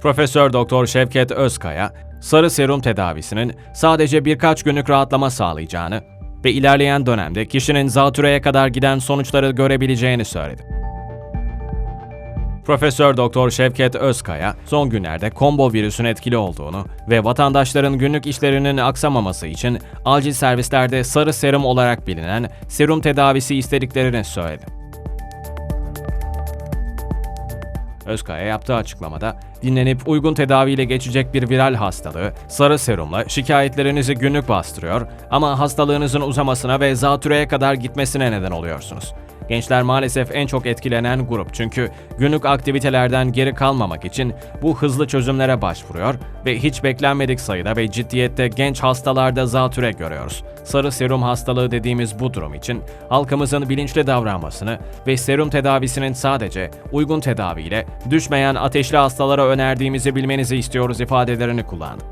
Profesör Doktor Şevket Özkaya, sarı serum tedavisinin sadece birkaç günlük rahatlama sağlayacağını ve ilerleyen dönemde kişinin zatürreye kadar giden sonuçları görebileceğini söyledi. Profesör Doktor Şevket Özkaya, son günlerde kombo virüsün etkili olduğunu ve vatandaşların günlük işlerinin aksamaması için acil servislerde sarı serum olarak bilinen serum tedavisi istediklerini söyledi. Özkaya yaptığı açıklamada, dinlenip uygun tedaviyle geçecek bir viral hastalığı, sarı serumla şikayetlerinizi günlük bastırıyor ama hastalığınızın uzamasına ve zatürreye kadar gitmesine neden oluyorsunuz. Gençler maalesef en çok etkilenen grup çünkü günlük aktivitelerden geri kalmamak için bu hızlı çözümlere başvuruyor ve hiç beklenmedik sayıda ve ciddiyette genç hastalarda zatüre görüyoruz. Sarı serum hastalığı dediğimiz bu durum için halkımızın bilinçli davranmasını ve serum tedavisinin sadece uygun tedaviyle düşmeyen ateşli hastalara önerdiğimizi bilmenizi istiyoruz ifadelerini kullandı.